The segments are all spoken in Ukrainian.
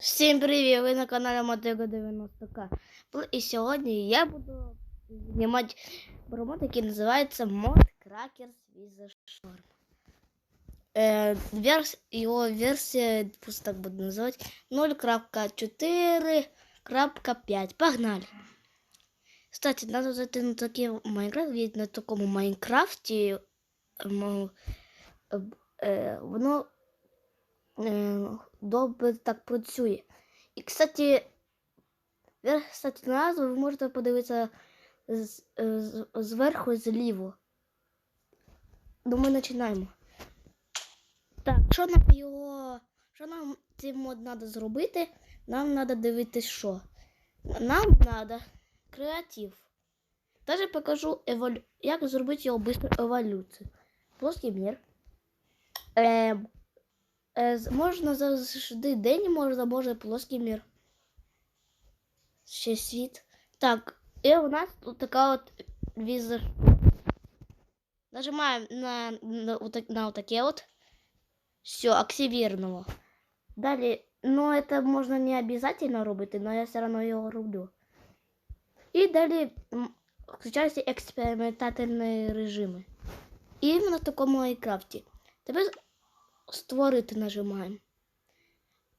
Всім привіт! Ви на каналі Мотего 90К. І сьогодні я буду знімати про мод, який називається Mod Crackers with Storm. Е, верс... Його версія, пусть так буду називати, 0.4.5. Погнали! Кстати, надо зайти на такий Майнкрафт, ведь на такому Майнкрафті е, воно е, добре так працює. І, кстати, верх, кстати, на назву ви можете подивитися з, з, зверху зліво. Ну, ми починаємо. Так, що нам його. Що нам цей мод треба зробити? Нам треба дивитись, що. Нам треба креатив. Даже покажу, еволю... як зробити його швидко еволюцію. Плоский мір. Ем, Е, з- можна завжди день, можна може плоский мір. Ще світ. Так, і у нас тут така от візер. Нажимаем на, на, вот, на вот такие вот. Все, активировано. Далее, ну это можно не обязательно робити, но я все равно його роблю. І далі м, включаються експериментальні режими. І іменно в такому Майнкрафті. Тепер створити нажимаємо.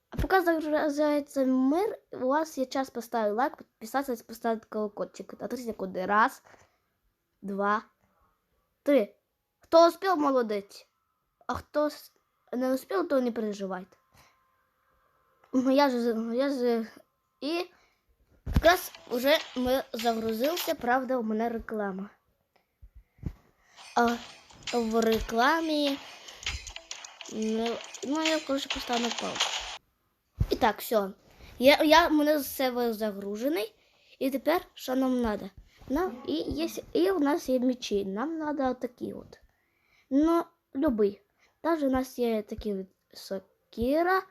А поки загрузається мир, у вас є час поставити лайк, підписатися, поставити колокольчик. А 30 секунди. Раз, два, три. Хто успів, молодець. А хто не успів, то не переживайте. Ну, Я ж, я ж, і якраз вже ми загрузився, правда, у мене реклама. А в рекламі Ну, ну я, коротше, поставлю паузу. І так, все. Я, я, мене сервер загружений. І тепер що нам треба? Нам, і, є, і у нас є мечі. Нам треба такі от. Ну, любий. Також у нас є такі от сокира,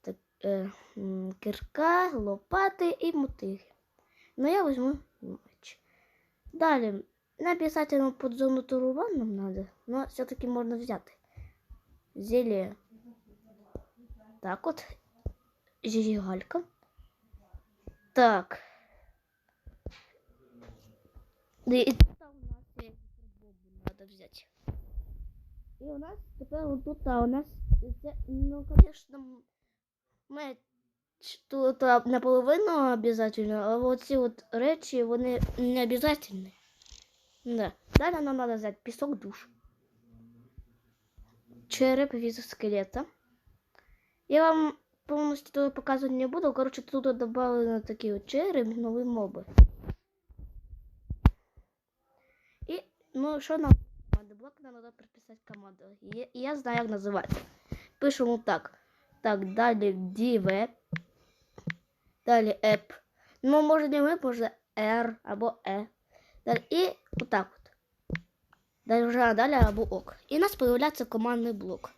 так, е, кирка, лопати і мотиги. Ну, я візьму меч. Далі, на обязательно подзонуту рубан нам надо, но все-таки можно взяти зелье. Так от. Зігалька. Так. Да, і тут у нас є надо взяти. І у нас тепер тут у нас це, ну, конечно, меч тут наполовину обязательно, а вот ці от речі, вони не обязательні. Да. Далі нам надо взяти пісок душ череп від скелета. Я вам повністю тут показувати не буду. Коротше, тут додали такі от череп, нові моби. І, ну, що нам команди? Блок нам треба приписати команду. І і я знаю, як називати. Пишемо так. Так, далі div. Далі app. Ну, може не ми, може R або E. Далі, і отак от. Вже далі або ок. І у нас появляється командний блок.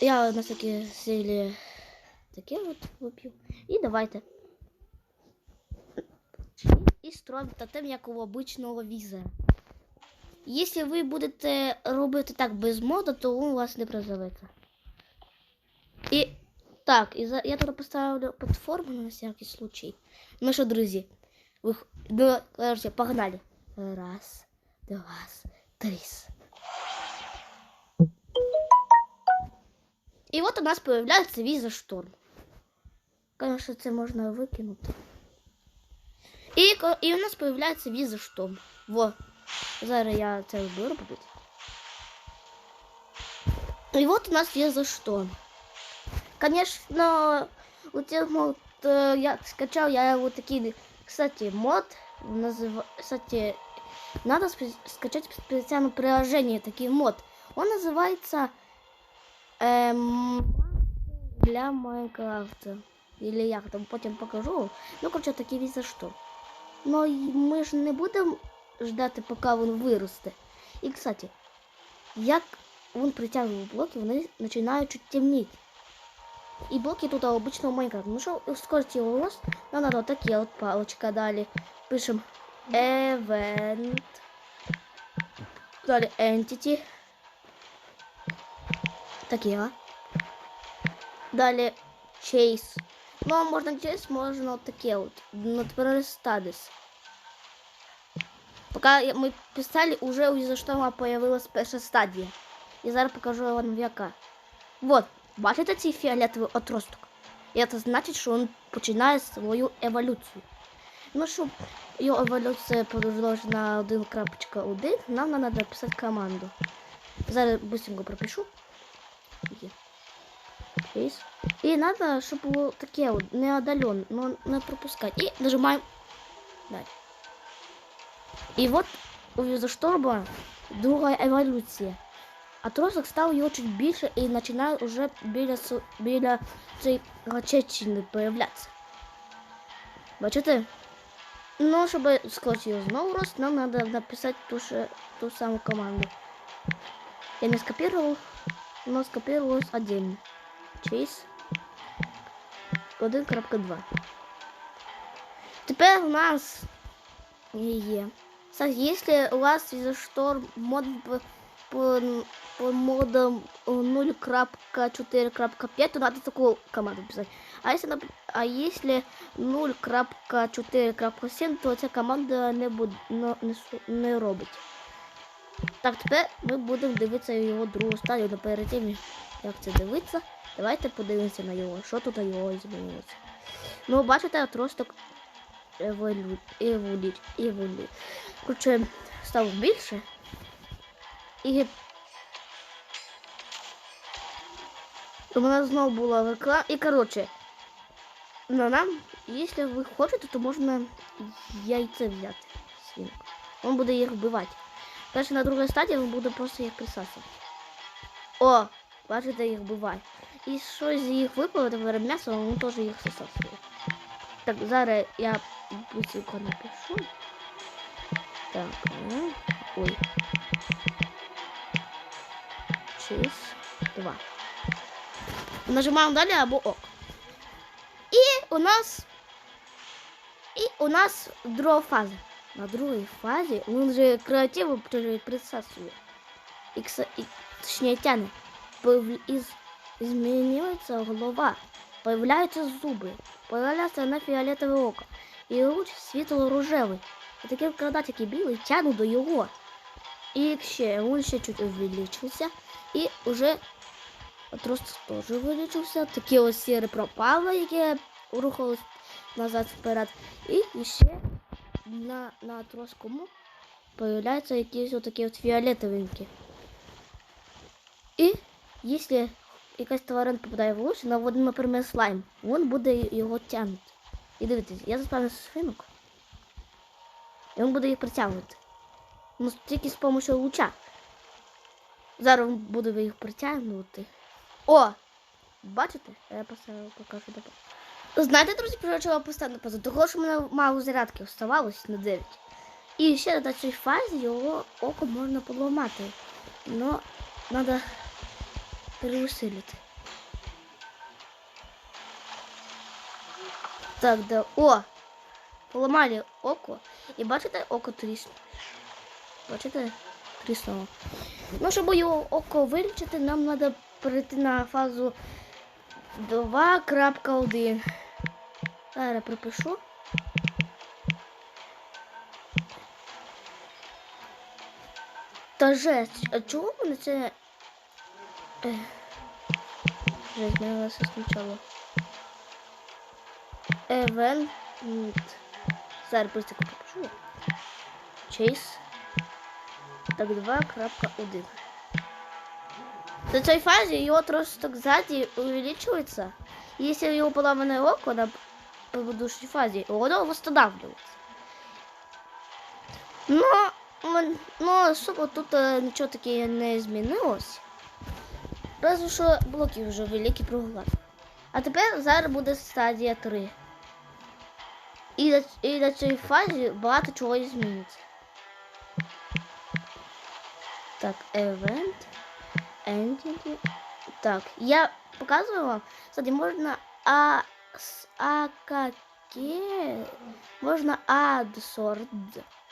Я на такі силі таке от вип'ю. І давайте. І строїмо тотем, як у обичного візера. Якщо ви будете робити так без мода, то він у вас не призоветься. І так, і за... я тут поставлю платформу на всякий случай. Ну що, друзі, ви... ну, короче, погнали. Раз, два, три. І от у нас появляється віза шторм. Конечно, це можна викинути. І, ко- і у нас появляється віза шторм. Во. Зараз я це виберу побити. І от у нас віза шторм. Конечно, у цих мод э, я скачал, я вот такие, кстати, мод назыв... кстати, надо спе- скачать специальное приложение, такие мод. Он называется эм, для Майнкрафта. Или я там потім покажу. Ну, короче, такі віза що. Но й- ми ж не будемо ждати, поки він виросте. І, кстати, як він притягує блоки, вони починають чуть темніти. И блоки тут обычного Майнкрафта. Ну что, ускорить его рост, нам надо вот такие вот палочка дали. Пишем event. Дали entity. Такие, а? Далі Chase. Ну, а можна Chase, можна от таке от. Наприклад, Studies. Поки ми писали, уже у Ізоштома появилась перша стадія. І зараз покажу вам яка. Вот, бачите цей фіолетовий отросток? І це значить, що він починає свою еволюцію. Ну, щоб його еволюція продовжилась на 1.1, нам треба написати команду. Зараз быстренько пропишу. Є. Есть. И надо, чтобы было такие вот неодален, но не пропускать. И нажимаем далее. И вот у Визошторба другая эволюция. Отросток став його чуть більше і починає вже біля, с- біля цієї гачечини появлятися. Бачите? Ну, щоб скоротити його знову рост, нам треба написати ту, же, ту саму команду. Я не скопировал, но скопировалось отдельно. Chase 1.2. Тепер у нас є. Так, если у вас из-за шторм мод по, модам 0.4.5, то надо такую команду писать. А если, а если 0.4.7, то ця команда не, буде, не, робить. Так, тепер ми будемо дивитися його другу стадію, але перед тим, як це дивитися, давайте подивимося на його. Що тут його змінилося. Ну, бачите, отросток еволю... еволю... еволю... Короче, став більше. І у мене знову була реклама. І коротше, на нам, якщо ви хочете, то можна яйце взяти. Свинку. Він буде їх вбивати. Перше на другій стадії він буде просто їх присасувати. О, бачите, їх вбиває. І щось з їх випало, тепер м'ясо, він теж їх засасує. Так, зараз я быстренько напишу. Так, ой. Чиз 2. Нажимаємо далі або ок. І у нас. І у нас друга фаза. На другій фазі він вже креативу при- присасує. І, і точніше тяне. Із, змінюється голова. Появляються зуби. Появляється на фіолетове око. І луч світло-рожевий. І такий вкрадать, який білий, тягну до його. І ще він ще чуть увеличився. І вже отросток теж увеличився. Такі ось сіри пропали, які рухались назад вперед. І ще на, на отросткому появляються якісь отакі от фіолетовенькі. І якщо якась тварина попадає в луч, на один, наприклад, слайм, він буде його тягнути. І дивіться, я заставлю свинок. І він буде їх притягувати. Ну, тільки з допомогою луча. Зараз буде їх притягнути. О! Бачите? Я поставила, покажу тепер. Знаєте, друзі, про що я поставила позу? Того, що в мене мало зарядки оставалось на 9. І ще на цій фазі його око можна поламати. Но треба переусилити. Так, да. О! Поламали око. І бачите, око тріснуло. Бачите? Тріснуло. Ну, щоб його око вилічити, нам треба перейти на фазу 2.1. Зараз пропишу. Та жесть, а чого мене це. Жесть, мене нас спочатку. Event. Зараз просто пропишу. Chase. Так, 2.1. На цій фазі його отросток ззаді увеличивается. Если его поломанное око на предыдущей фазе, оно восстанавливается. Но, м, но особо тут е, нічого таке не змінилось. Разве що блоки вже великі проглад. А тепер зараз буде стадія 3. І на, і на цій фазі багато чого зміниться. Так, event, entity. Так, я показываю вам. Кстати, можно а с АКК, можно адсорд,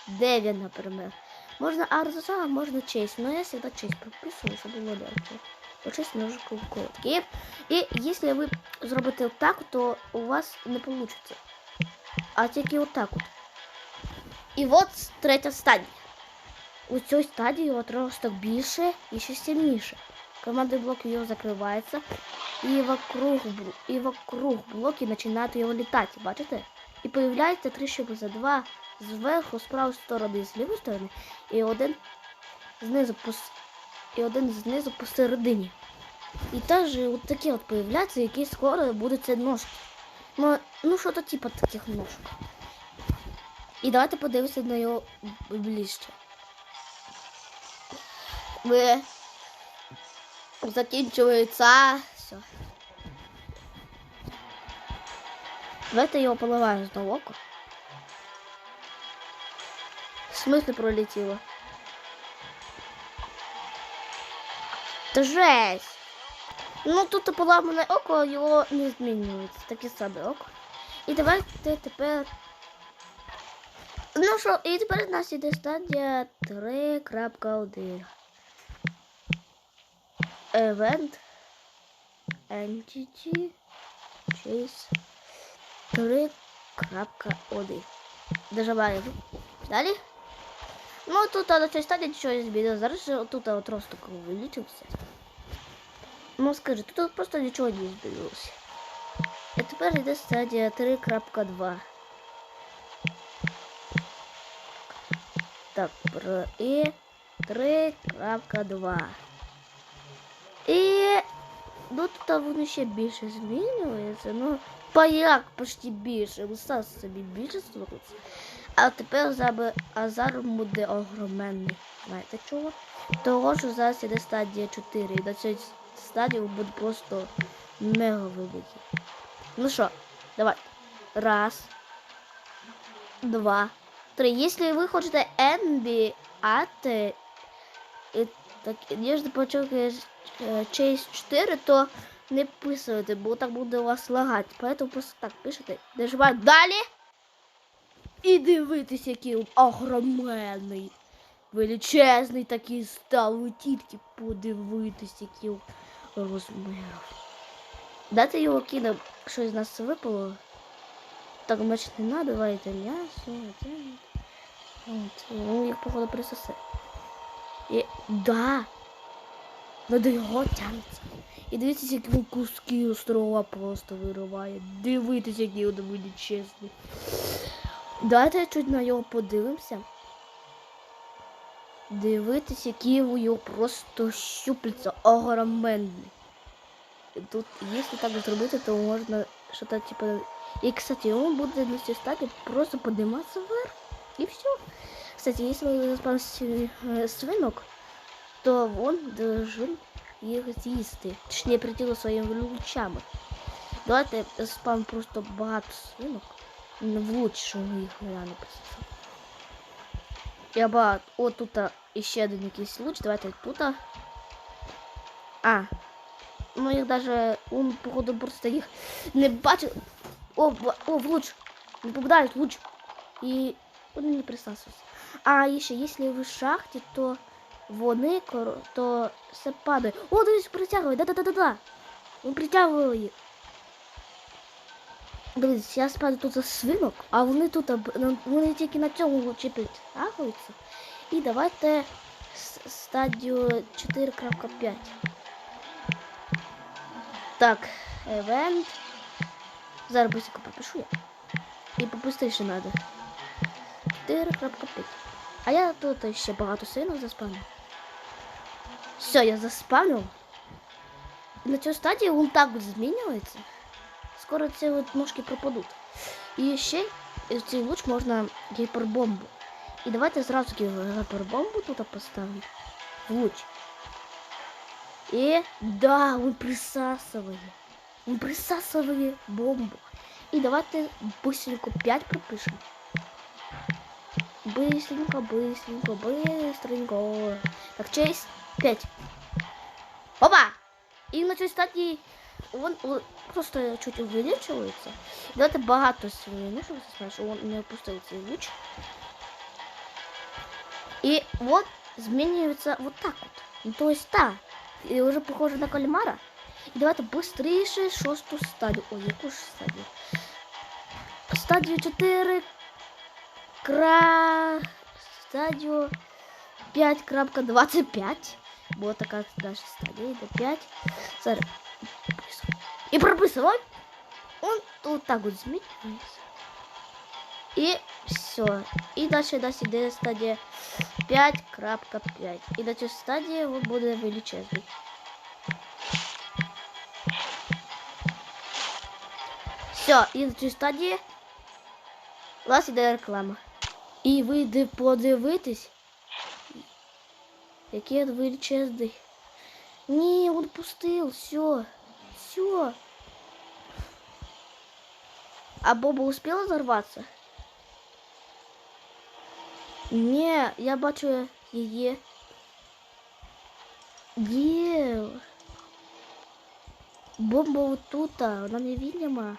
Девин, например. Можно арза, можно честь. Но я всегда честь прописываю, чтобы было легче. Почись ножку короткі. І якщо ви зробите отак, то у вас не вийде. А тільки отак от. І от третя стадія. У цій стадії от росток більше і ще сильніше. Командный блок ее закрывается, и вокруг, и вокруг блоки начинают его летать, бачите? І появляється три щупальця, два зверху, з правої сторони і з лівої сторони, і один знизу і один знизу посередині. І теж от такі от появляються, які скоро будуть це ножки. Ну, ну що то типу таких ножок. І давайте подивимося на його ближче. Ви закінчується. Все. Давайте його поливаємо на око. В смысле пролетіло? Та жесть! Ну тут поламане око, його не змінюється. Таке саме око. І давайте тепер. Ну що, і тепер у нас іде стадія 3.1. Event Entity Chase 3.1. Доживаємо. Далі. Ну тут на цій стадії нічого не змінилося. Зараз же тут от росток увеличився. Ну скажи, тут просто нічого не змінилося. І тепер йде стадія 3.2. Так, про і 3.2. І ну тут воно ще більше змінюється. Ну, паяк почти більше. Лиса собі більше становиться. А тепер заби азар буде огроменний. Знаєте чого? Того, що зараз іде стадія 4. І на цій стадії буде просто мега великий. Ну що, давай. Раз. Два. Три. Якщо ви хочете NBA, і так, якщо почали Chase 4, то не писуйте, бо так буде у вас лагати. Поэтому просто так пишете. Нажимаємо далі. І дивитесь, який він огроменний. Величезний такий став. Ви тільки подивитись, який він розмірів. Дайте його кинемо, щось з нас випало. Так, меч не надо, давайте м'ясо. От, ну, їх походу присосе. І, да. Ну до його тягнеться. І дивіться, які він куски острова просто вириває. Дивитесь, який він буде чесний. Давайте чуть на його подивимося. Дивитись, які його просто щупляться огроменні. Тут, якщо так зробити, то можна щось типу. І, кстати, він буде на статі просто подниматься вверх. І все. Кстати, если вы заспавните э, свинок, то он должен їх з'їсти. Точніше, прийти своїми лучами. Давайте спам просто багато свинок. В луч, що ми їх реально присосали. Я багато. О, тут ще один якийсь луч. Давайте тут. А. Ну їх даже. Он, походу, просто їх не бачив. О, о, в луч. Не попадають в луч. І вони не присасуються. А ще, якщо ви в шахті, то вони кор- то все падає. О, дивись, притягує, да-да-да-да-да. Він притягує їх. Дивись, я спаду тут за свинок, а вони тут вони тільки на цьому чіпить агуються. І давайте стадію 4.5. Так, евент. Зараз быстренько пропишу я. І побыстріше треба. 4.5. А я тут ще багато синок заспавнив. Все, я заспавнив. На цій стадії він так змінюється. Скоро ці от ножки пропадуть. І ще цей луч можна гіпербомбу. І давайте зразу гіпербомбу тут поставимо. Луч. І да, він присасує. Він присасує бомбу. І давайте быстренько 5 пропишемо. Быстренько, быстренько, быстренько. Так, честь. Пять. Опа! І на цій стадії він о, просто чуть увеличується. Давайте багато свої, ну щоб ви знали, що він не опустив цей луч. І от змінюється вот так от. Ну, то есть так. І вже похоже на кальмара. І давайте швидше шосту стадію. Ой, яку ж стадію? Стадію 4. Кра... Стадію 5.25. Була така далі стадія. Йде 5. Зараз. І прописывай. Он вот так вот змінюється. І все. І далі далі йде стадія 5.5. І на цій стадії він буде величезний. Все, і на цій стадії у нас іде реклама. І вийде подивитись, який він величезний. Ні, він пустив, все. Все. А Боба успела взорваться? Не, я бачу її. Є. Бомба вот тут, вона невидима.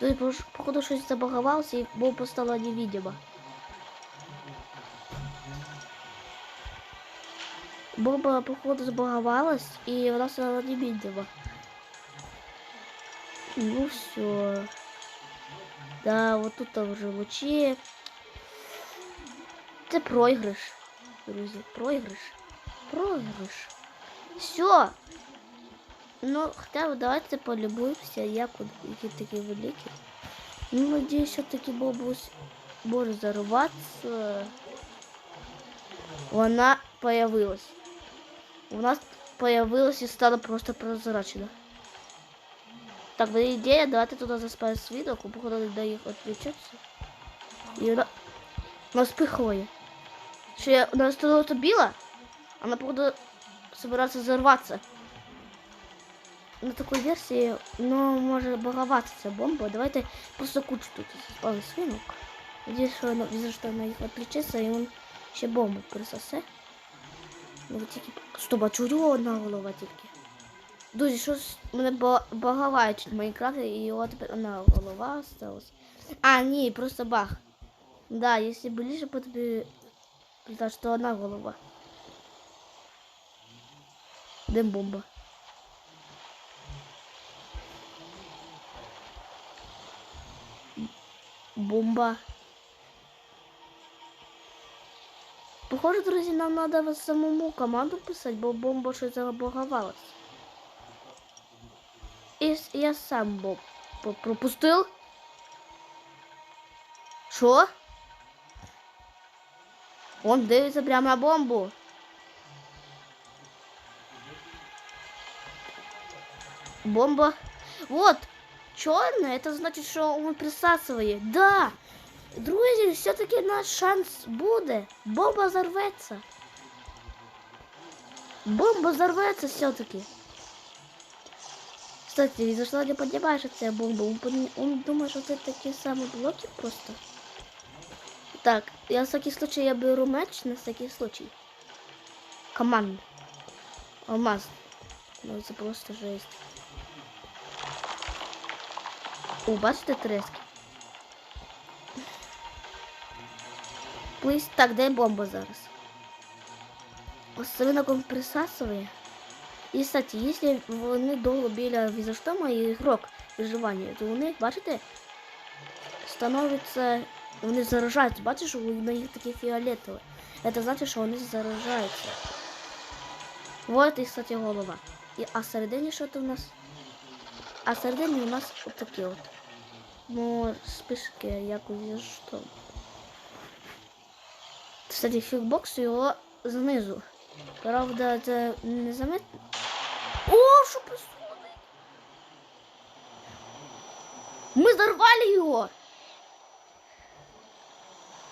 То есть, походу, щось забаговалося і бомба стала невидима. Бомба, походу, забаговалась, і вона стала невидима. Ну все. Да, вот тут вже лучі. Це проіграш. Друзі, проіграш. Проіграш. Все. Ну, хоча б давайте полюбуємося, як от які такі великі. Ну, надіюсь, все-таки бабусь може зарватися. Вона появилась. У нас появилась і стала просто прозрачна. Так, буде ідея, давайте туди заспаємо свідок, походу до їх відключаться. І вона нас пихає. Що я вона становиться біла, а походу собирается взорваться. На такой версии, ну, может баговато ця бомба. Давайте просто кучу тут заспали свинок. Надіюсь, що вона за що вона їх відключиться, і він ще бомбу присосе. Ну, тільки... Стоп, а чого одна голова тільки? Друзі, щось мене ба- багаває чуть в Майнкрафті, і тепер одна голова осталась. А, ні, просто баг. Да, если ближе, по тобі так що одна голова. Де бомба? Бомба. Похоже, друзі, нам треба самому команду писати, бо бомба щось забаговалась. С- я сам бомб по- пропустив. Що? Он дивиться прямо на бомбу. Бомба. Вот. Черная, это значит, что он присасывает. Да. Друзі, все-таки наш шанс буде. Бомба взорветься. Бомба взорвется все-таки. Кстати, за что не понимаешь, что это бомба? Он, пон- он думает, что это такие самые блоки просто. Так, я на всякий случай я беру меч на всякий случай. Команд. Алмаз. Ну это просто жесть. О, бачите трески? Плись, так, де бомба зараз? Він присасує. І, кстати, якщо вони довго біля візаштома і ігрок виживання, то вони, бачите, становляться, вони заражаються. Бачиш, на них такі фіолетові. Це значить, що вони заражаються. Вот і, кстати, голова. І, а всередині що то у нас? А всередині у нас от такі от. Ну, спишки, як у візаштом. Кстати, фікбокс його знизу. Правда, це не заметно. О, що происходит? Ми зарвали його.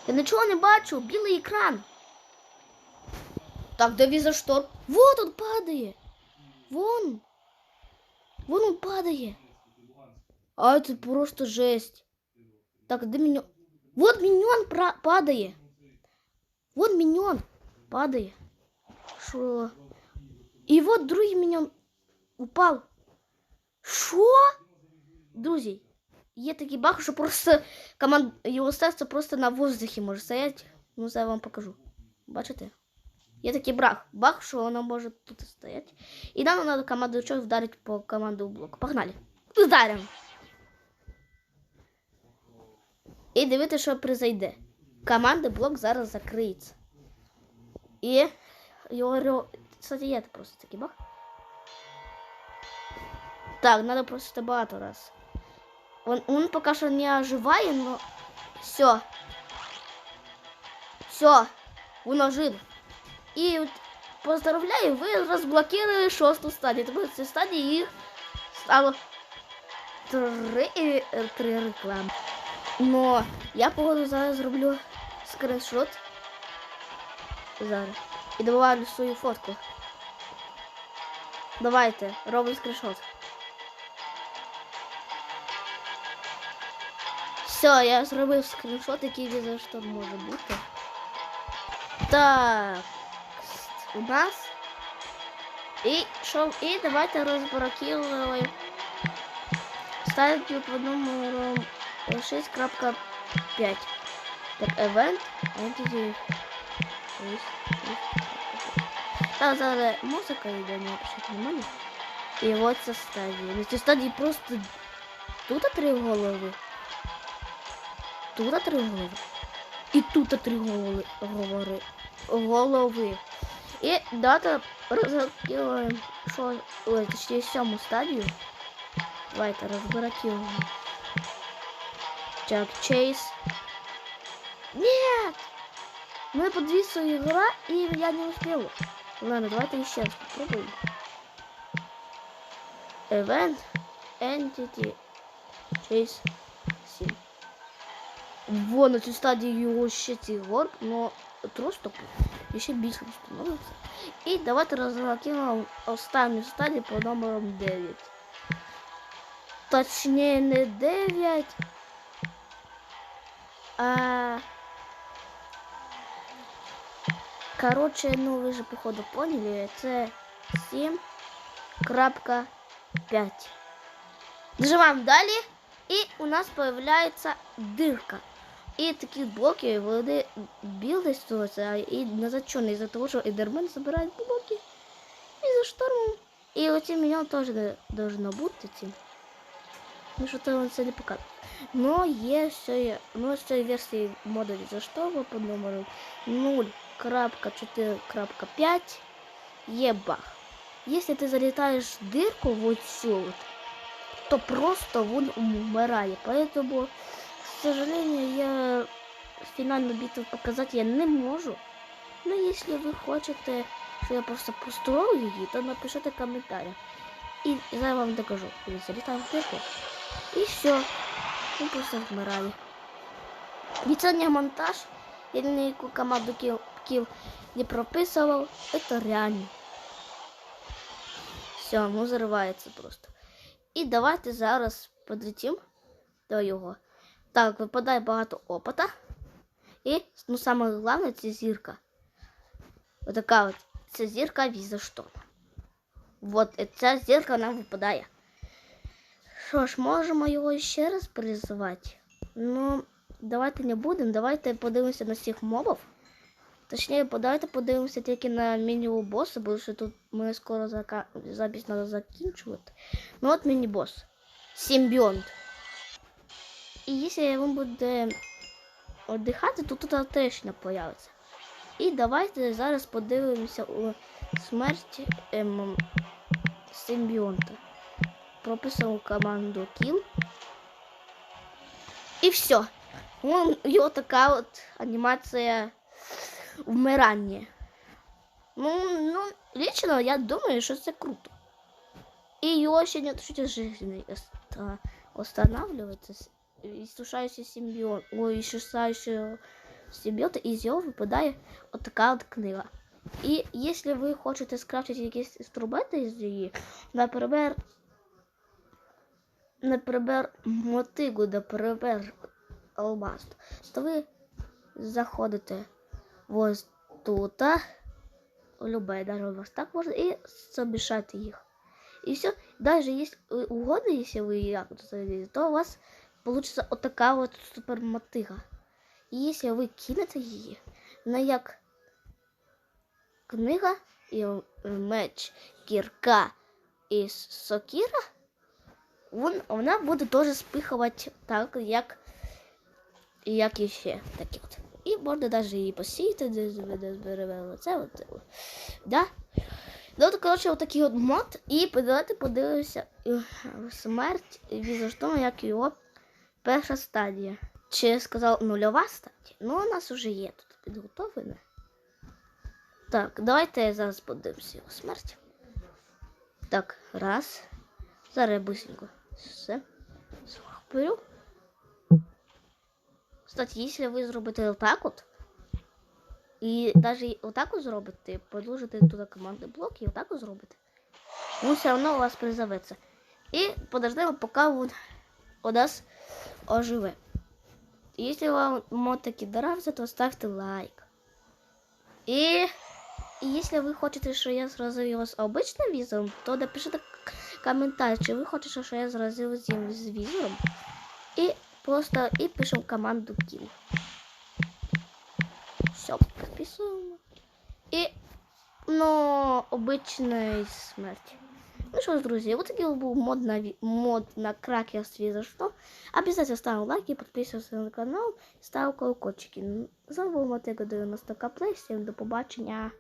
Я нічого не бачу, білий екран. Так, де візаштор? Вот он падає. Вон. Вон он падає. А це просто жесть. Так, де міньон? Вот міньон пра- падає. Вон міньон падає. Що? І от другий міньон упав. Що? Друзі, є такий баг, що просто команд... його серце просто на воздухі може стояти. Ну, зараз вам покажу. Бачите? Є такий баг, баг, що воно може тут стояти. І нам треба команду чок вдарити по команду блок. Погнали. Вдаримо. І дивіться, що произойде. Команда блок зараз закриється. І його ре- Кстати, є просто такий баг. Так, надо просто багато раз. Он, он пока что не оживает, но все. Все, он ожил. И вот поздравляю, вы разблокировали шосту стадію. Тобто це стадії їх стало три, е, три реклами. Но я походу зараз зроблю скриншот. Зараз. І добавлю свою фотку. Давайте, робимо скриншот. Все, я зробив скриншот, який ні за що може бути. Так. У нас. І що? І давайте розблокируємо стадію по номеру 6.5. Так, event, entity. Так, зараз музика йде, не обращайте внимание. І от ця стадія. На цій стадії просто тут три голови. Тут три голови. І тут три голови. Голови. голови. І дата розблокуємо, що, ой, точніше, сьому стадію. Давайте розблокуємо. Так, чейз. Нет! Мы подвисла игра, и я не успела. Ладно, давайте еще раз попробуем. Event Entity Chase 7. Вон на цю стадію його ще цей горб, но просто ще більше становиться. І давайте розрахуємо останню стадію по номерам 9. Точніше не 9, а... Короче, ну ви же походу поняли, це 7.5. Нажимаємо далі, і у нас появляється дирка. І такі блоки вони білдуються і назад чорний із-за того, що Ендермен збирає блоки і за штормом. І оці мене теж не должно бути цим. Ну що то він це не показує. Но є ще, ну, з цієї версії мода за шторма по номеру 0.4.5 є баг. Якщо ти залітаєш в дирку в оцю, от, то просто він умирає. Поэтому, к сожалению, я фінальну битву показати я не можу. Но якщо ви хочете, що я просто построю її, то напишите коментарі. І зараз вам докажу. Я залітаю в дирку. І все. Він просто вмирає. Не монтаж. Я ніяку команду кіл, не прописував. Це реально. Все, ну взривається просто. І давайте зараз подлетім до його. Так, випадає багато опита. І, ну саме головне, це зірка. Отака от. Це зірка віза шторм. Вот, ця зірка нам випадає. Що ж, можемо його ще раз призивати? Ну, давайте не будемо. Давайте подивимося на всіх мобів. Точніше, давайте подивимося тільки на міні-босса, бо що тут ми скоро зака... запись треба закінчувати. Ну от міні-босс. Симбіонт. І якщо він буде віддихати, то тут трещина появиться. І давайте зараз подивимося у смерть ем, симбіонта. Прописав команду kill. І все. Вон його така от анімація вмирання. Ну, ну, лично я думаю, що це круто. І його ще не чуть жизни останавливается. Іссушаючий симбіон. Ой, іссушаючий симбіота, і з його випадає от така от книга. І якщо ви хочете якісь інструменти з її, наприклад, наприклад, мотигу, наприклад, алмаз, то ви заходите ось тут, любе, даже вас так можна, і замішати їх. І все. Даже если угодно, если вы як заведете, то у вас получится вот такая вот супер мотига. І якщо ви кинете її, вона як книга, і меч, кірка і сокіра, вон, вона буде теж спихувати так, як, як і ще такі от. І можна навіть її посіяти, де з- зберемо це. От, от. Да? Ну, то, коротше, отакий от мод. І давайте подивимося е, смерть Візоштома, як його перша стадія. Чи сказав нульова стадія? Ну, у нас вже є тут підготовлене. Так, давайте зараз подивимося його смерть. Так, раз. Зараз я быстренько все схоплю. Кстати, якщо ви зробите отак от, і навіть отак от зробите, подложите туди командний блок і отак от зробите, він все одно у вас призоветься. І подождемо, поки він у нас оживе. Якщо вам мод таки нравится, то ставте лайк. І, і якщо ви хочете, що я зразив з обичним візором, то напишіть коментар, чи ви хочете, що я зразив з візором. І просто і пишемо команду kill. Все, підписуємо. І ну, обичної смерті. Ну що ж, друзі, вот такий був мод на, мод на кракерстві за що. Обязательно ставим лайки, підписуйся на канал, став колокольчики. З вами був Мотико 90 Каплей. Всім до побачення.